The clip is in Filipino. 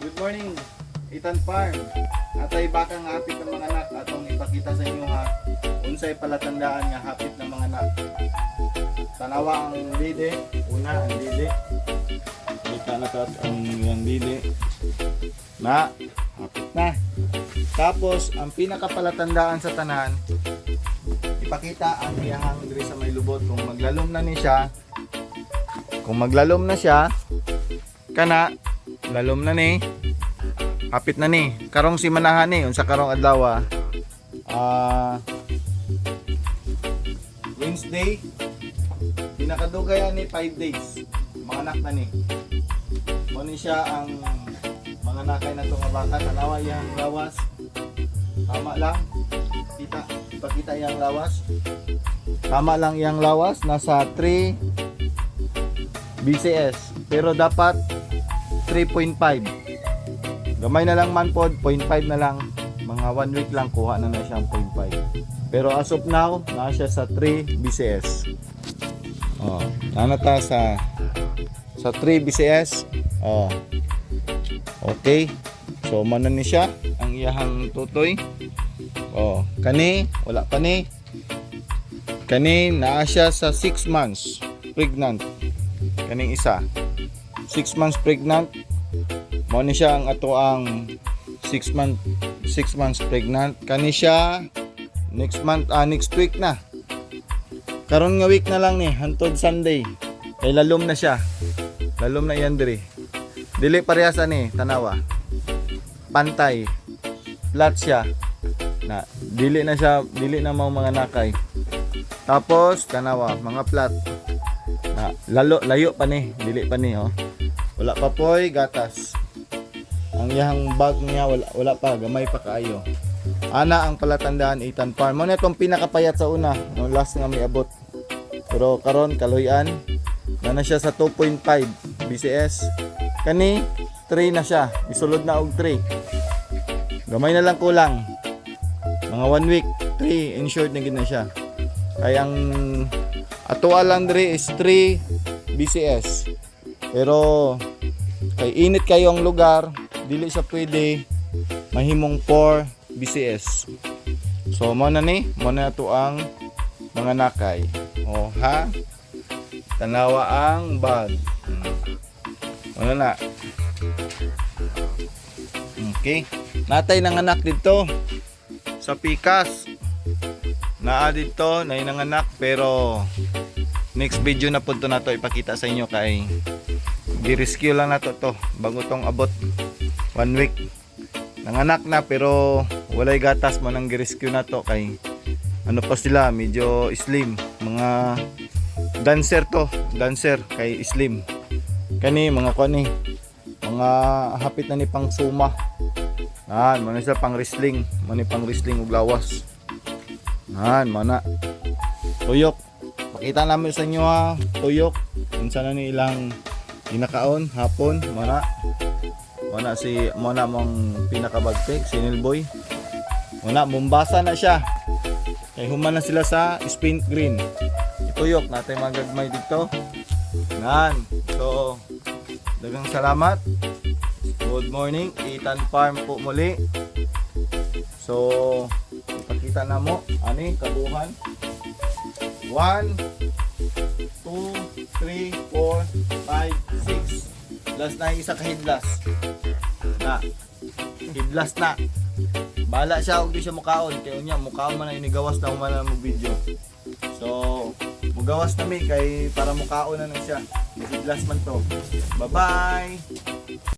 Good morning, Ethan Farm. Atay baka nga hapit ng mga anak atong ipakita sa inyo ha. Unsay palatandaan nga hapit ng mga anak. Tanawa ang lide, una ang lide. Kita na kat ang yung lide. Na, hapit na. Tapos ang pinakapalatandaan sa tanan, ipakita ang iyahang diri sa may lubot kung maglalom na ni siya. Kung maglalom na siya, kana lalom na ni. Hapit na ni. Karong si manahan ni unsa karong adlaw ah. Wednesday. Pinakadugay ni 5 days. Mga anak na ni. Mo ni siya ang mga nakay na nga baka tanawa yang lawas. Tama lang. Kita ipakita yang lawas. Tama lang yang lawas. Nasa 3 BCS pero dapat 3.5 gamay na lang man pod 0.5 na lang. Mga 1 week lang kuha na na siyang 0.5 pero as of now na siya sa 3 BCS oh nanata sa sa 3 BCS oh. Okay. So manan ni siya ang iyahang tutoy. Oh kani wala pa ni. Kani naa siya sa 6 months pregnant. Kaning isa 6 months pregnant. Mo ni siya ang ato ang 6 month 6 months pregnant. Kani siya next month ah, next week na. Karon nga week na lang ni hantod Sunday. Kay lalom na siya. Lalom na yan diri. Dili parehas ani tanawa. Pantay. Flat siya. Na dili na siya dili na mao mga nakay. Tapos tanawa mga flat. Na lalo layo pa ni dili pa ni oh wala pa poy. Gatas. Ang iyang bag niya wala, wala pa. Gamay pa kaayo. Ana ang palatandaan itan farm. Mo na itong pinakapayat sa una. No last nga may abot. Pero karon kaluyan na na siya sa 2.5 BCS kani 3 na siya. Isulod na og 3 gamay na lang kulang. Mga 1 week 3 insured na gid na siya. Kaya ang atoa lang diri is 3 BCS pero kay init kayo ang lugar dili siya pwede mahimong 4 BCS so mo na ni mo na to ang mga nakay. O ha? Tanawa ang bag. Ano na? Okay. Natay ng anak dito. Sa pikas. Naa dito na ng anak pero next video na po to na to ipakita sa inyo kay gi-rescue lang na to bago tong abot one week nanganak na pero walay gatas man ang gi-rescue na to kay ano pa sila medyo slim mga dancer to dancer kay slim kani mga kani mga hapit na ni pang suma Nan, mo na sila pang wrestling, mo ni pang wrestling ug lawas. Nan, mana. Tuyok. Pakita namin sa inyo ha, tuyok. Unsa na ni ilang ginakaon hapon, mana. Mana si mana mong pinakabagpek, si Nilboy. Mana mumbasa na siya. Kay human na sila sa spin green. Ituyok natin magagmay dito. Nan. So, dagang salamat. Good morning, Ethan Farm po muli. So, ipakita na mo, ani, kabuhan. 1, 2, 3, 4, 5, 6. Last na isa ka hidlas. Na. Hidlas na. Bala siya kung di siya mukaon. Kaya niya, mukaon man na inigawas na man mo video. So, mugawas na mi kay para mukaon na na siya. Hidlas man to. Bye-bye!